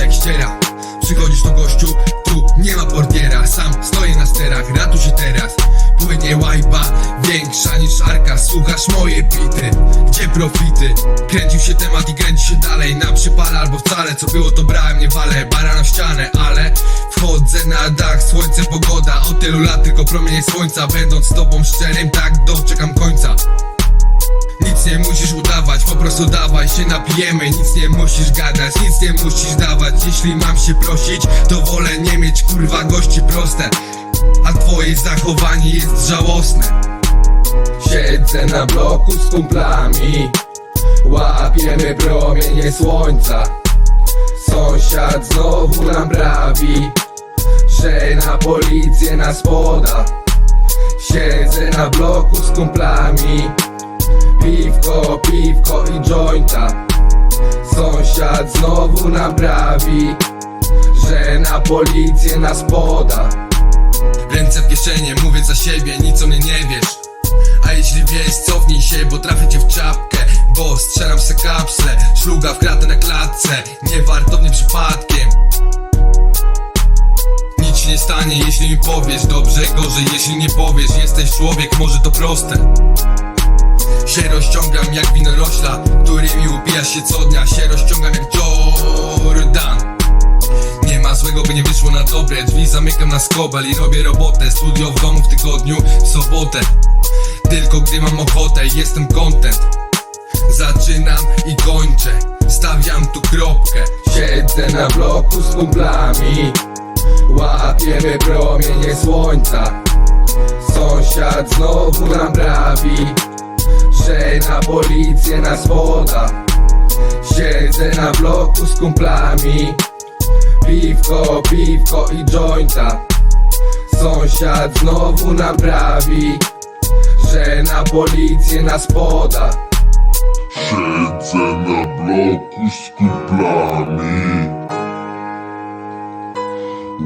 jak ściera. Przychodzisz do gościu, tu nie ma portiera. Sam stoję na sterach, ratuj się teraz. Płynie łajba, większa niż arka Słuchasz moje bity, gdzie profity? Kręcił się temat i kręci się dalej. Na przypale albo wcale, co było to brałem, nie walę Bara na ścianę, ale wchodzę na dach. Słońce, pogoda, od tylu lat tylko promienie słońca. Będąc z tobą szczerym, tak doczekam prostu dawaj się napijemy Nic nie musisz gadać, nic nie musisz dawać. Jeśli mam się prosić, to wolę nie mieć kurwa gości proste. A twoje zachowanie jest żałosne. Siedzę na bloku z kumplami Łapiemy promienie słońca. Sąsiad znowu nam prawi Że na policję nas poda Siedzę na bloku z kumplami Piwko, piwko i jointa. Sąsiad znowu nam prawi Że na policję nas poda. Ręce w kieszenie, mówię za siebie, nic o mnie nie wiesz. A jeśli wiesz, cofnij się, bo trafię cię w czapkę. Bo strzelam se kapsle, szluga w kratę na klatce Niewartownie przypadkiem. Nic się nie stanie, jeśli mi powiesz Dobrze, gorzej, jeśli nie powiesz. Jesteś człowiek, może to proste się rozciągam jak winorośla Którymi upijasz się co dnia Się rozciągam jak Jordan. Nie ma złego, by nie wyszło na dobre Drzwi zamykam na skobel i robię robotę Studio w domu w tygodniu, w sobotę. Tylko gdy mam ochotę, jestem content Zaczynam i kończę. Stawiam tu kropkę Siedzę na bloku z kumplami. Łapiemy promienie słońca Sąsiad znowu nam prawi na policję nas poda Siedzę na bloku z kumplami. Piwko, piwko i jointa. Sąsiad znowu nam prawi Że na policję nas poda Siedzę na bloku z kumplami.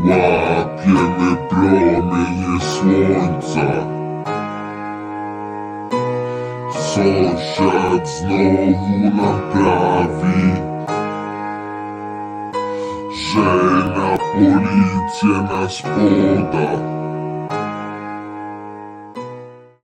Łapiemy promienie słońca Sąsiad znowu nam Że na policję nas poda